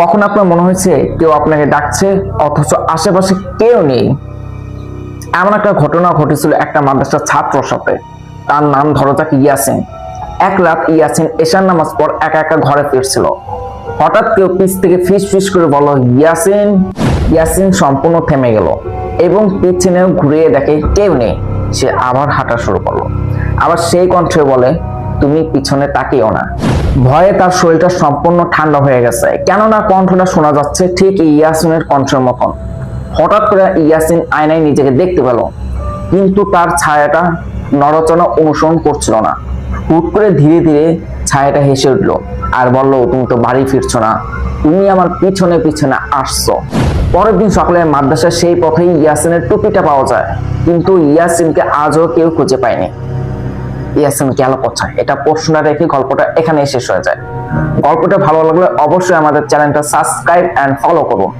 কখন আপনার মনে হয়েছে কেউ আপনাকে ডাকছে, অথচ আশেপাশে কেউ নেই? এমন একটা ঘটনা ঘটেছিল একটা মাদ্রাসার ছাত্রর সাথে। তার নাম ধরো যাক ইয়াসিন। এক রাত ইয়াসিন এশার নামাজ পর একা একা ঘরে ফিরছিল। হঠাৎ কেউ পিস থেকে ফিস ফিস করে বলল, ইয়াসিন ইয়াসিন সম্পূর্ণ থেমে গেল এবং পিছনেও ঘুরিয়ে দেখে কেউ নেই। সে আবার হাঁটা শুরু করল। আবার সেই কণ্ঠে বলে, তুমি পিছনে তাকিও না। ভয়ে তার শরীরটা সম্পূর্ণ ঠান্ডা হয়ে গেছে। কেননা কণ্ঠটা শোনা যাচ্ছে ঠিক ইয়াসিনের কণ্ঠের মতন। হঠাৎ করে ইয়াসিন আয়নায় নিজেকে দেখতে পেল। কিন্তু তার ছায়াটা নরচনা অনুসরণ করছিল না। হুট করে ধীরে ধীরে ছায়াটা হেসে উঠল। আর বলল, তুমি তো বাড়ি ফিরছো না। তুমি আমার পিছনে পিছনে আসছো। পরের দিন সকালে মাদ্রাসার সেই পথেই ইয়াসিনের টুপিটা পাওয়া যায়। কিন্তু ইয়াসিনকে আজও কেউ খুঁজে পায়নি। ইয়াসিন কেন কোথায় এটা প্রশ্ন রেখে গল্পটা এখানেই শেষ হয়ে যায়। গল্পটা ভালো লাগলে অবশ্যই আমাদের চ্যানেলটা সাবস্ক্রাইব অ্যান্ড ফলো করুন।